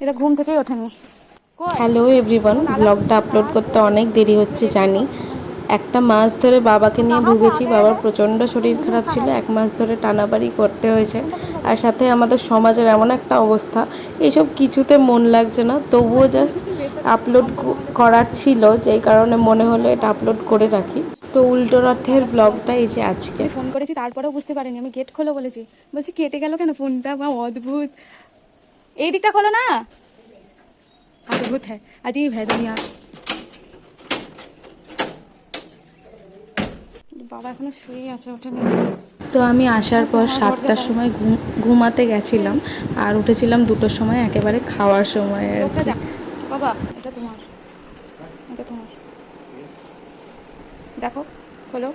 এটা ঘুম থেকেই ওঠেনি? হ্যালো এভরিওয়ান ব্লগটা আপলোড করতে অনেক দেরি হচ্ছে জানি। একটা মাস ধরে বাবাকে নিয়ে ভুগেছি। বাবার প্রচণ্ড শরীর খারাপ ছিল। এক মাস ধরে টানাবাড়ি করতে হয়েছে। আর সাথে আমাদের সমাজের এমন একটা অবস্থা এইসব কিছুতে মন লাগছে না। তবুও জাস্ট আপলোড করার ছিল যেই কারণে মনে হলো এটা আপলোড করে রাখি। তো উল্টো রথের ব্লগটা এই যে আজকে। ফোন করেছি তারপরেও বুঝতে পারিনি। আমি গেট খোলো বলেছি। বলছি কেটে গেল কেন? ফোনটা বা অদ্ভুত। এই দিকটা খোলো না অদ্ভুত হ্যাঁ अजीब है दुनिया বাবা এখনো শুয়ে আছে ওঠেনি তো আমি আসার পর সাতটার সময় ঘুম- ঘুমাতে গেছিলাম আর উঠেছিলাম দুটোর সময় একেবারে খাওয়ার সময় আর লোকটা কি। যা বাবা এটা তোমার এটা তোমার দেখো খোলো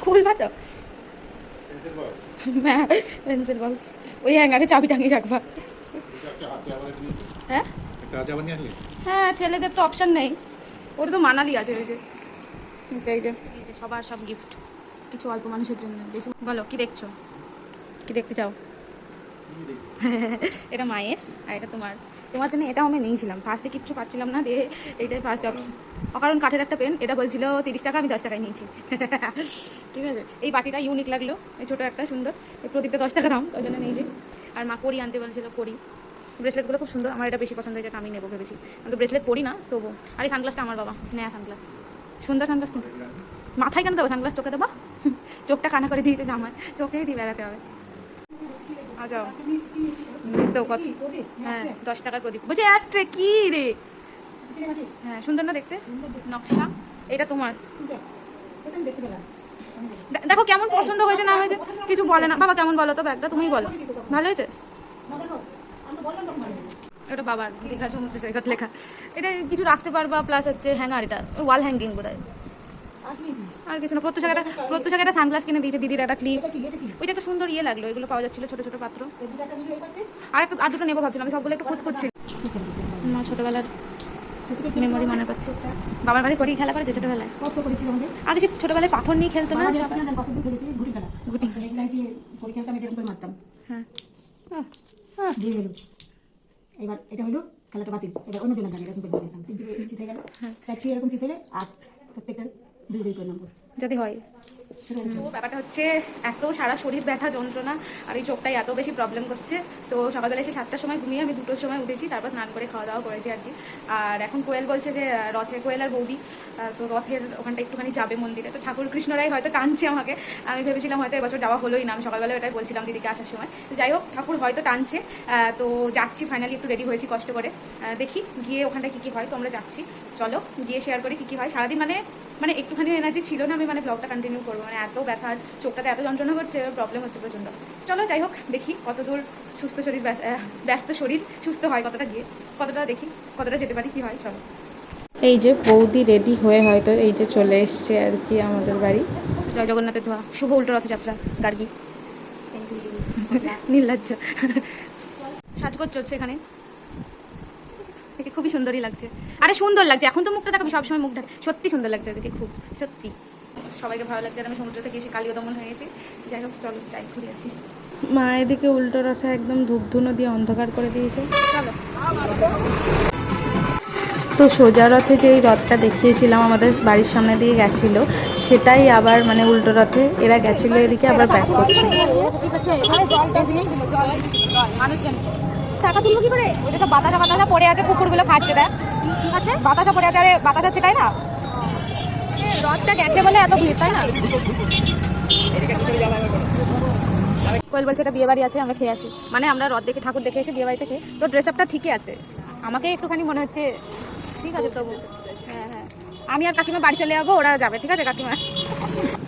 খুলবা তো পেন্সিল বক্স ওই হ্যাঙ্গারে চাবি টাঙিয়ে রাখবা। হ্যাঁ? হ্যাঁ ছেলেদের তো অপশান নেই। ওর তো মানালি আছে ওই যে। এই যে। এই যে সবার সব গিফট কিছু অল্প মানুষের জন্য। বলো, কি দেখছ? কি দেখতে চাও? এটা মায়ের, আর এটা তোমার। তোমার জন্য এটাও আমি নিয়েছিলাম। ফার্স্টে কিচ্ছু পাচ্ছিলাম না, দিয়ে এইটাই ফার্স্ট অপশন অকারণ কাঠের একটা পেন এটা বলছিল তিরিশ টাকা, আমি দশ টাকায় নিয়েছি। ঠিক আছে? এই বাটিটা ইউনিক লাগল, এই ছোটো একটা, সুন্দর। এই প্রদীপটা দশ টাকা দাম, ওই জন্য নিয়েছি। আর মা করি আনতে বলছিল করি ব্রেসলেটগুলো খুব সুন্দর, আমার এটা বেশি পছন্দ হয়েছে আমি নেব ভেবেছি। আমি তো ব্রেসলেট পরি না তবু আর এই সানগ্লাসটা আমার বাবা, নেয়া সানগ্লাস সুন্দর সানগ্লাস কিন্তু মাথায় কেন দেবো? সানগ্লাস চোখে দেবো? চোখটা কানা করে দিয়েছে জামায় চোখেই দিয়ে বেড়াতে হবে। যাও। তো কত হ্যাঁ দশ টাকার প্রদীপ। বলছি অ্যাস্ট্রে কি রে? হ্যাঁ সুন্দর না দেখতে? নকশা। এটা তোমার। দেখো কেমন পছন্দ হয়েছে না হয়েছে। কিছু বলে না। বাবা, কেমন বলো তো ব্যাগটা? তুমিই বলো। ভালো হয়েছে? এটা বাবার দীঘার সমুদ্র সৈকত লেখা। এটা কিছু রাখতে পারবা প্লাস হচ্ছে হ্যাঙ্গার এটা ওয়াল হ্যাঙ্গিং বোধ হয় আর কিছু না প্রত্যুষাকে একটা প্রত্যুষাকে একটা সানগ্লাস কিনে দিয়েছে দিদির একটা ক্লিপ ওইটা একটা সুন্দর ইয়ে লাগল এগুলো পাওয়া যাচ্ছিল ছোট ছোট পাত্র। আর একটা আর দুটো নেব ভাবছিলাম আমি সবগুলো একটু খুঁত খুঁজছি মা ছোটবেলার মেমোরি মনে করছে বাবার বাড়ি করি খেলা করেছে ছোটবেলায়। কত করেছিল আমাদের আগে যে ছোটবেলায় পাথর নিয়ে খেলতো না? আমাদের সবাই? রাস্তায় কত খেলেছি ঘুড়ি খেলা। গুটি। এগুলাই যে পরীক্ষা আমি যেরকম করে মারতাম। হ্যাঁ। দিয়ে গেল। এবার এটা হলো খেলাটা বাতিল। এবার অন্য জনের গাড়ি এরকম করে দিতাম। দিকে গেল। চারটি এরকম হলে আর দুই দুই করে নম্বর যদি হয়। ব্যাপারটা হচ্ছে এত সারা শরীর ব্যথা যন্ত্রণা আর এই চোখটাই এত বেশি প্রবলেম করছে। তো সকালবেলা এসে সাতটার সময় ঘুমিয়ে আমি দুটোর সময় উঠেছি তারপর স্নান করে খাওয়া দাওয়া করেছি আর কি। আর এখন কোয়েল বলছে যে আহ, রথে কোয়েল আর বৌদি তো রথের ওখানটা একটুখানি যাবে মন্দিরে। তো ঠাকুর কৃষ্ণরাই হয়তো টানছে আমাকে। আমি ভেবেছিলাম হয়তো এবছর যাওয়া হলোই না আমি সকালবেলা ওটাই বলছিলাম দিদিকে আসার সময়। তো যাই হোক ঠাকুর হয়তো টানছে। তো যাচ্ছি ফাইনালি একটু রেডি হয়েছি কষ্ট করে। দেখি গিয়ে ওখানটায় কী কী হয় তো আমরা যাচ্ছি। চলো গিয়ে শেয়ার করি কী কী হয়। সারাদিন মানে মানে একটুখানি এনার্জি ছিল না আমি মানে ব্লগটা কন্টিনিউ করব। মানে এত ব্যথা চোখটাতে এত যন্ত্রণা হচ্ছে প্রবলেম হচ্ছে প্রচণ্ড। চলো যাই হোক দেখি কতদূর সুস্থ শরীর ব্যস্ত শরীর সুস্থ হয় কতটা গিয়ে। কতটা দেখি কতটা যেতে পারি কী হয় চলো। এই যে বৌদি রেডি হয়ে হয়তো এই যে চলে এসছে আর কি আমাদের বাড়ি। জয় জগন্নাথের ধোয়া। শুভ উল্টো রথযাত্রা গার্গি। নীললাজ্জ সাজগোজ চলছে এখানে। দেখে খুবই সুন্দরই লাগছে। আরে সুন্দর লাগছে এখন তো মুখটা দেখাবি সবসময় মুখ ঢাক সত্যি সুন্দর লাগছে দেখে খুব সত্যি। সবাইকে ভালো লাগছে আর আমি সমুদ্র থেকে এসে কালীয় দমন হয়ে গেছি। যাই হোক চলো যাই ঘুরে আসি। মা এদিকে উল্টো রথে একদম ধূপধুনো দিয়ে অন্ধকার করে দিয়েছে। চলো। তো সোজা রথে যে এই রথটা দেখিয়েছিলাম আমাদের বাড়ির সামনে দিয়ে গেছিল সেটাই আবার মানে উল্টো রথে এরা গেছিল এদিকে আবার ব্যাক করছে। টাকা তুলবো কি করে? ওই সব বাতাসা বাতাসা পড়ে আছে, কুকুরগুলো খাচ্ছে, দেখ। আছে? বাতাসা পড়ে আছে, আরে বাতাসা ছেটাই না। রথটা গেছে বলে এত ভিড়, তাই না? কোয়েল বলছে, এটা বিয়ে বাড়ি আছে, আমরা খেয়ে আসি। মানে আমরা রথ দেখে, ঠাকুর দেখে এসে বিয়ে বাড়ি থেকে তো ড্রেস আপটা ঠিকই আছে। আমাকে একটুখানি মনে হচ্ছে, ঠিক আছে তবু। হ্যাঁ হ্যাঁ। আমি আর কাকিমা বাড়ি চলে যাব, ওরা যাবে, ঠিক আছে কাকিমা?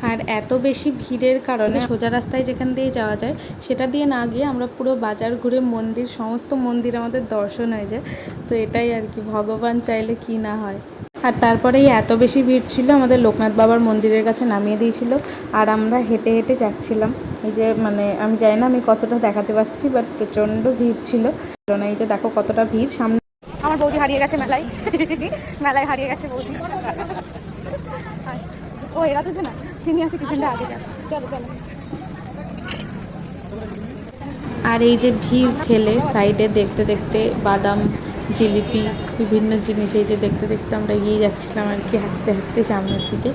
আর এত বেশি ভিড়ের কারণে সোজা রাস্তায় যেখান দিয়ে যাওয়া যায় সেটা দিয়ে না গিয়ে আমরা পুরো বাজার ঘুরে মন্দির সমস্ত মন্দির আমাদের দর্শন হয়ে যায়। তো এটাই আর কি ভগবান চাইলে কি না হয়। আর তারপরে এই এত বেশি ভিড় ছিল আমাদের লোকনাথ বাবার মন্দিরের কাছে নামিয়ে দিয়েছিল। আর আমরা হেঁটে হেঁটে যাচ্ছিলাম। এই যে মানে আমি জানি না আমি কতটা দেখাতে পাচ্ছি বাট প্রচণ্ড ভিড় ছিল। কারণ এই যে দেখো কতটা ভিড় সামনে আমার বৌদি হারিয়ে গেছে মেলায়। মেলায় হারিয়ে গেছে বৌদি। ও এরা তো না? সিনিয়র আগে যাবে চলো চলো। আর এই যে ভিড় ঠেলে সাইডে দেখতে দেখতে বাদাম জিলিপি বিভিন্ন জিনিস এই যে দেখতে দেখতে আমরা এগিয়ে যাচ্ছিলাম আর কি হাসতে হাসতে সামনের দিকে।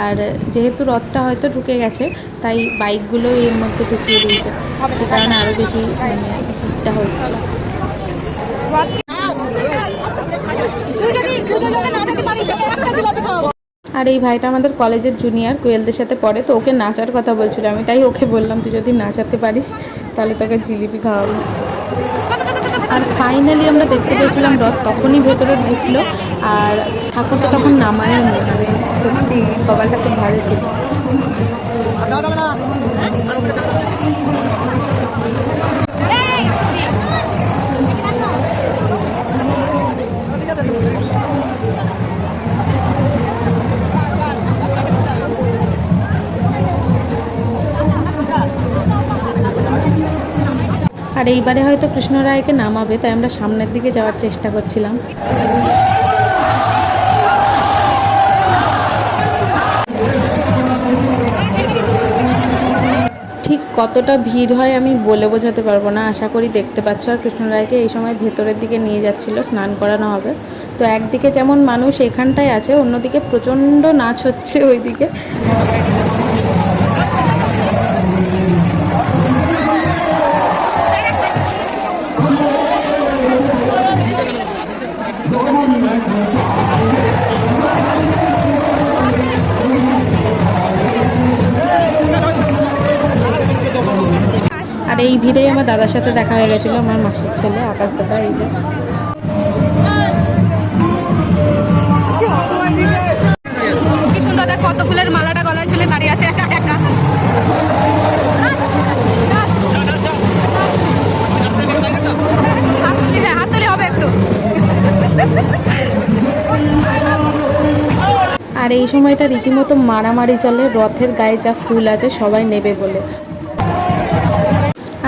আর যেহেতু রথটা হয়তো ঢুকে গেছে তাই বাইকগুলো এর মধ্যে ঢুকিয়ে দিয়েছে। যে কারণে আরও বেশি মানে ভিড়টা হচ্ছে তুই যদি তুই দুজনকে না যেতে পারিস তোকে একটা জিলাপি খাওয়াবো আর এই ভাইটা আমাদের কলেজের জুনিয়র কোয়েলদের সাথে পড়ে, তো ওকে নাচার কথা বলছিল। আমি তাই ওকে বললাম, তুই যদি নাচাতে পারিস, তাহলে তোকে জিলিপি খাওয়াবো। আর ফাইনালি আমরা দেখতে পেয়েছিলাম রথ, তখনই ভেতরে ঢুকলো, আর ঠাকুরটা তখন নামায় মানে সত্যি, কপালটা খুব ভালো ছিল। আর এইবারে হয়তো কৃষ্ণ রায়কে নামাবে, তাই আমরা সামনের দিকে যাওয়ার চেষ্টা করছিলাম। ঠিক কতটা ভিড় হয় আমি বলে বোঝাতে পারব না। আশা করি দেখতে পাচ্ছ, আর কৃষ্ণ রায়কে এই সময় ভেতরের দিকে নিয়ে যাচ্ছিল, স্নান করানো হবে। তো একদিকে যেমন মানুষ এখানটায় আছে, অন্যদিকে প্রচণ্ড নাচ হচ্ছে ওইদিকে। আর এই ভিড়েই আমার দাদার সাথে দেখা হয়ে গেছিল আমার মাসির ছেলে আকাশ দাদা এই যে। কি সুন্দর কত ফুলের মালাটা গলায় ঝুলে দাঁড়িয়ে আছে একা একা। আর এই সময়টা রীতিমতো মারামারি চলে রথের গায়ে যা ফুল আছে সবাই নেবে বলে।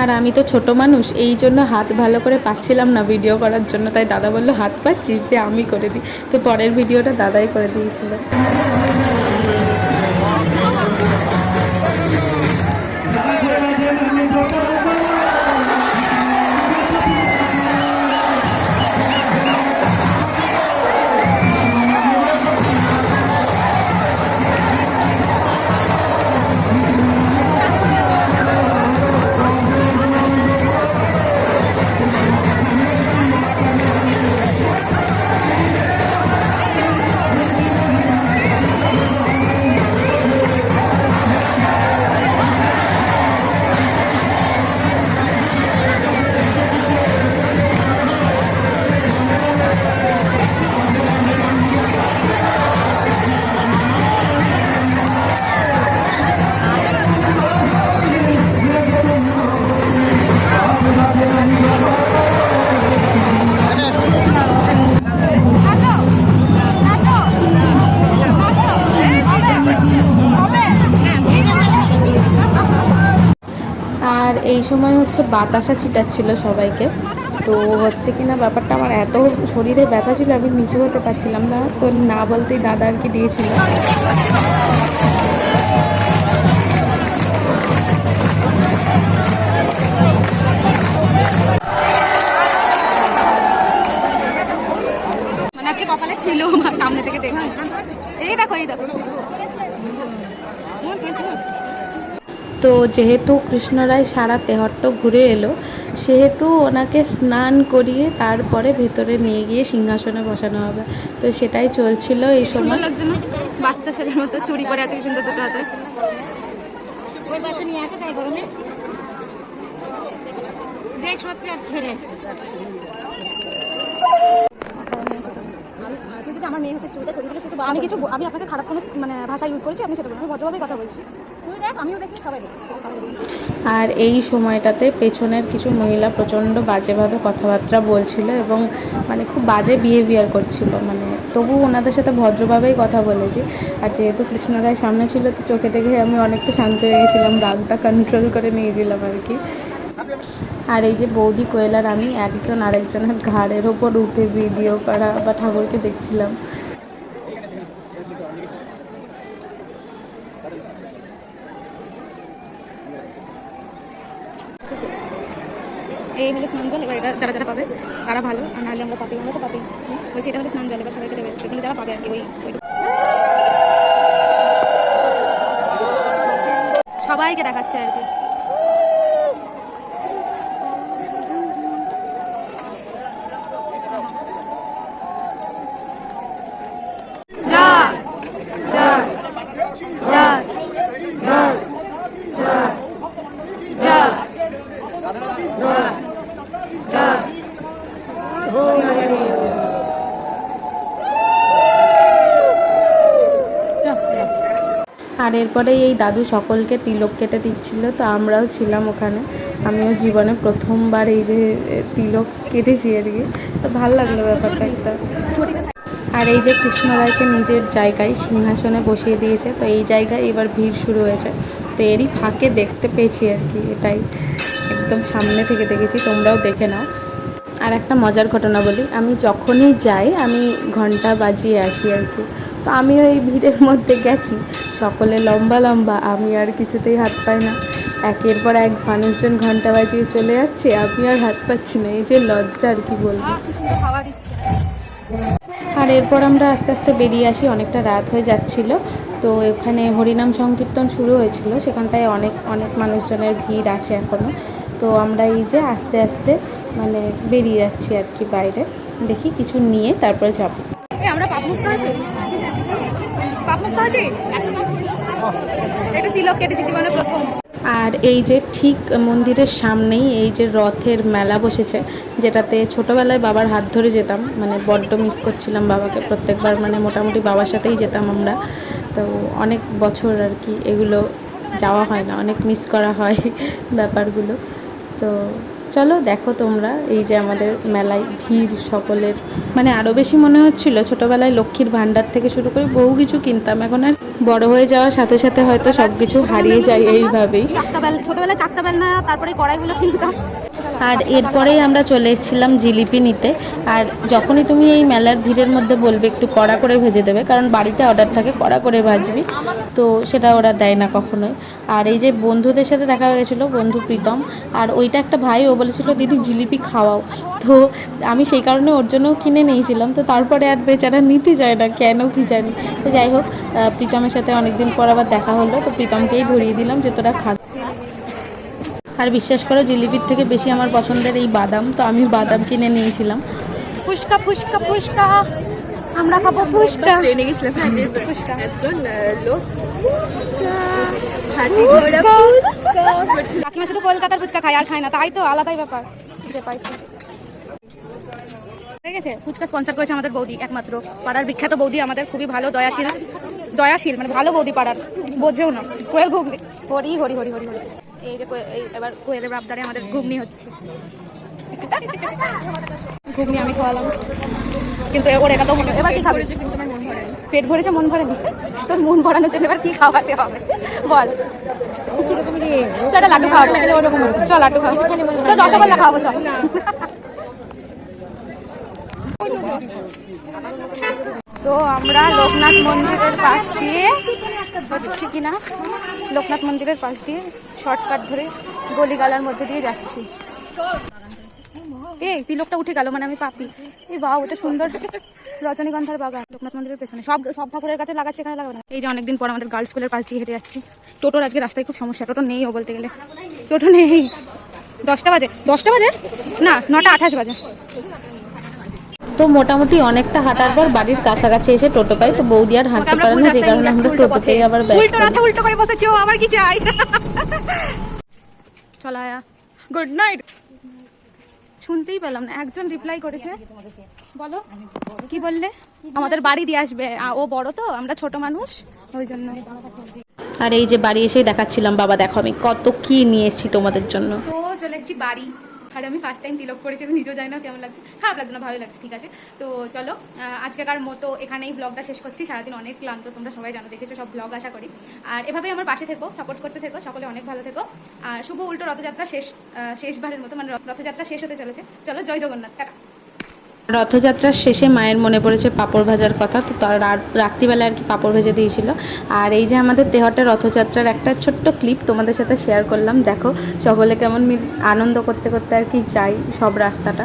আর আমি তো ছোট মানুষ, এই জন্য হাত ভালো করে পাচ্ছিলাম না ভিডিও করার জন্য, তাই দাদা বলল, হাত পাচ্ছিস যে আমি করে দিই। তো পরের ভিডিওটা দাদাই করে দিয়েছিল। এই সময় হচ্ছে বাতাসা ছিটাচ্ছিল সবাইকে। তো হচ্ছে কি না ব্যাপারটা আমার এত শরীরে ব্যথা ছিল, আমি নিচু হতে পারছিলাম না। তো না বলতেই দাদা আর কি দিয়েছিল। মানে ছিল, সামনে থেকে দেখো এই দেখো এই দেখো। তো যেহেতু কৃষ্ণরায় সারা তেহট্ট ঘুরে এলো সেহেতু ওনাকে স্নান করিয়ে তারপরে ভেতরে নিয়ে গিয়ে সিংহাসনে বসানো হবে। তো সেটাই চলছিল এই সময়। বাচ্চা ছেলের মতো চুরি করে আছে সুন্দর দুটো হাতে। আর আমি কিছু আমি আপনাকে খারাপ কোনো মানে ভাষা ইউজ করেছি আমি সেটা বলব আমি ভদ্রভাবেই কথা বলছি। আর এই সময়টাতে পেছনের কিছু মহিলা প্রচণ্ড বাজেভাবে কথাবার্তা বলছিল এবং মানে খুব বাজে বিহেভিয়ার করছিল। মানে তবু ওনাদের সাথে ভদ্রভাবেই কথা বলেছি। আর যেহেতু কৃষ্ণ রায় সামনে ছিল, তো চোখে দেখে আমি অনেকটা শান্ত হয়ে গেছিলাম, রাগটা কন্ট্রোল করে নিয়েছিলাম আর কি। আর এই যে বৌদি কোয়েলার, আমি একজন আরেকজনের ঘাড়ের ওপর উঠে ভিডিও করা বা ঠাকুরকে দেখছিলাম যারা যারা পাবে তারা ভালো আর নাহলে আমরা পাবি আমরা তো পাবি বলছি এটা হলে স্নান জল এবার সবাইকে দেবে কিন্তু যারা পাবে আর কি ওই ওইটুকু। সবাইকে দেখাচ্ছে আর কি। আর এরপরে এই দাদু সকলকে তিলক কেটে দিচ্ছিল, তো আমরাও ছিলাম ওখানে। আমিও জীবনে প্রথমবার এই যে তিলক কেটেছি আর কি। তো ভালো লাগল ব্যাপারটা একটা। আর এই যে কৃষ্ণরায়কে নিজের জায়গায় সিংহাসনে বসিয়ে দিয়েছে, তো এই জায়গায় এবার ভিড় শুরু হয়েছে। তো এরই ফাঁকে দেখতে পেয়েছি আর কি, এটাই। একদম সামনে থেকে দেখেছি, তোমরাও দেখে নাও। আর একটা মজার ঘটনা বলি, আমি যখনই যাই, আমি ঘণ্টা বাজিয়ে আসি আর কি। তো আমিও এই ভিড়ের মধ্যে গেছি। সকলে লম্বা লম্বা, আমি আর কিছুতেই হাত পাই না। একের পর এক মানুষজন ঘণ্টা বাজিয়ে চলে যাচ্ছে, আমি আর হাত পাচ্ছি না। এই যে লজ্জা আর কি বলব। আর এরপর আমরা আস্তে আস্তে বেরিয়ে আসি, অনেকটা রাত হয়ে যাচ্ছিল। তো এখানে হরিনাম সংকীর্তন শুরু হয়েছিল, সেখানটায় অনেক অনেক মানুষজনের ভিড় আছে এখনও তো আমরা এই যে আস্তে আস্তে মানে বেরিয়ে যাচ্ছি আর কি বাইরে। দেখি কিছু নিয়ে তারপরে যাব। এটা তিলক জীবনে প্রথম। আর এই যে ঠিক মন্দিরের সামনেই এই যে রথের মেলা বসেছে, যেটাতে ছোটোবেলায় বাবার হাত ধরে যেতাম মানে বড্ড মিস করছিলাম বাবাকে প্রত্যেকবার মানে মোটামুটি বাবার সাথেই যেতাম আমরা। তো অনেক বছর আর কি এগুলো যাওয়া হয় না, অনেক মিস করা হয় ব্যাপারগুলো। তো চলো দেখো তোমরা, এই যে আমাদের মেলায় ভিড় সকলের। মানে আরও বেশি মনে হচ্ছিল, ছোটোবেলায় লক্ষ্মীর ভাণ্ডার থেকে শুরু করে বহু কিছু কিনতাম। এখন আর বড় হয়ে যাওয়ার সাথে সাথে হয়তো সব কিছু হারিয়ে যায় এইভাবেই। ছোটোবেলায় বেল, ছোটবেলায় চারটা বেলা তারপরে কড়াইগুলো কিনতাম। আর এরপরেই আমরা চলে এসেছিলাম জিলিপি নিতে। আর যখনই তুমি এই মেলার ভিড়ের মধ্যে বলবে, একটু কড়া করে ভেজে দেবে, কারণ বাড়িতে অর্ডার থাকে, কড়া করে ভাজবি, তো সেটা ওরা দেয় না কখনোই। আর এই যে বন্ধুদের সাথে দেখা হয়ে গেছিল, বন্ধু প্রীতম, আর ওইটা একটা ভাই, ও বলেছিল, দিদি, জিলিপি খাওয়াও। তো আমি সেই কারণে ওর জন্যও কিনে নিয়েছিলাম, তো তারপরে আর বেচারা নিতে যায় না, কেন কি জানি। তো যাই হোক প্রীতমের সাথে অনেকদিন পর আবার দেখা হলো, তো প্রীতমকেই ধরিয়ে দিলাম যে তোরা খা আর বিশ্বাস করো জিলিপির থেকে বেশি আমার পছন্দের এই বাদাম। তো আমি বাদাম কিনে নিয়েছিলাম। ফুচকা ফুচকা ফুচকা। আমরা খাব ফুচকা। ট্রেনে গেছিলাম। ফুচকা। একজন লোক। কাকিমা শুধু কলকাতার ফুচকা খায় আর খায় না। তাই তো আলাদাই ব্যাপার। যে পাইছে। ঠিক আছে ফুচকা স্পন্সর করেছে আমাদের বৌদি একমাত্র। পাড়ার বিখ্যাত বৌদি আমাদের খুবই ভালো দয়াশীল। দয়াশীল মানে ভালো বৌদি পাড়ার। বোঝেও না। কোয়েল ঘুগনি হরি হরি হরি হরি হরি। এই যে এবার কোয়েলের রাবদারে আমাদের ঘুগনি হচ্ছে। ঘুগনি আমি খাওয়ালাম। কিন্তু ওর এটা তো এবার কি খাবে? পেট ভরেছে, মন ভরেনি। তোর মন ভরানোর জন্য এবার কি খাওয়াতে হবে? বল। চল, লাড্ডু খাওয়াবো চল, লাড্ডু খাওয়াবো তো রসগোল্লা খাওয়াবো, চল। তো আমরা লোকনাথ মন্দিরের পাশ দিয়ে হচ্ছে কিনা? লোকনাথ মন্দিরের পাশ দিয়ে শর্টকাট ধরে গলিগালার মধ্যে দিয়ে যাচ্ছি। এই তিলকটা উঠে গেল মানে আমি পাপি। এই বাহ ওটা সুন্দর। রজনীগন্ধার বাগান, লোকনাথ মন্দিরের পেছনে। সব সব ঠাকুরের কাছে লাগাচ্ছে, এখানে লাগাবে না। এই যে অনেকদিন পর আমাদের গার্লস স্কুলের পাশ দিয়ে হেঁটে যাচ্ছি। টোটোর আজকে রাস্তায় খুব সমস্যা, টোটো নেই ও বলতে গেলে। টোটো নেই। দশটা বাজে। দশটা বাজে? না, নটা আঠাশ বাজে। তো মোটামুটি অনেকটা হাঁটার পর বাড়ির কাছাকাছি এসে টোটো পাই। তো বৌদি আর হাঁটতে পারে না যে কারণে আমরা টোটোতেই আবার উল্টো রাতে উল্টো করে বসেছে ও আবার কি চাই চলায়া গুড নাইট শুনতেই পেলাম না একজন রিপ্লাই করেছে। বলো কি বললে? আমাদের বাড়ি দিয়ে আসবে। ও বড় তো আমরা ছোট মানুষ ওই জন্য। আর এই যে বাড়ি এসেই দেখাচ্ছিলাম বাবা দেখো আমি কত কি নিয়ে এসেছি তোমাদের জন্য। তো চলে এসেছি বাড়ি। আর আমি ফার্স্ট টাইম তিলক করেছি, আমি নিজেও জানি না কেমন লাগছে। খারাপ লাগছে না ভালো লাগছে, ঠিক আছে? তো চলো আজকেকার মতো এখানেই ব্লগটা শেষ করছি। সারাদিন অনেক ক্লান্ত, তোমরা সবাই জানো, দেখেছ সব ব্লগ আশা করি। আর এভাবেই আমার পাশে থেকো সাপোর্ট করতে থেকো, সকলে অনেক ভালো থেকো। আর শুভ উল্টো রথযাত্রা শেষ শেষবারের মতো মানে রথ- রথযাত্রা শেষ হতে চলেছে। চলো, জয় জগন্নাথ, টাটা। রথযাত্রার শেষে মায়ের মনে পড়েছে পাঁপড় ভাজার কথা, তো তার রাত্রিবেলায় রাত্রিবেলা আর কি পাঁপড় ভেজে দিয়েছিল। আর এই যে আমাদের দেহটা রথযাত্রার একটা ছোট্ট ক্লিপ তোমাদের সাথে শেয়ার করলাম, দেখো সকলে কেমন আনন্দ করতে করতে আর কি যাই সব রাস্তাটা।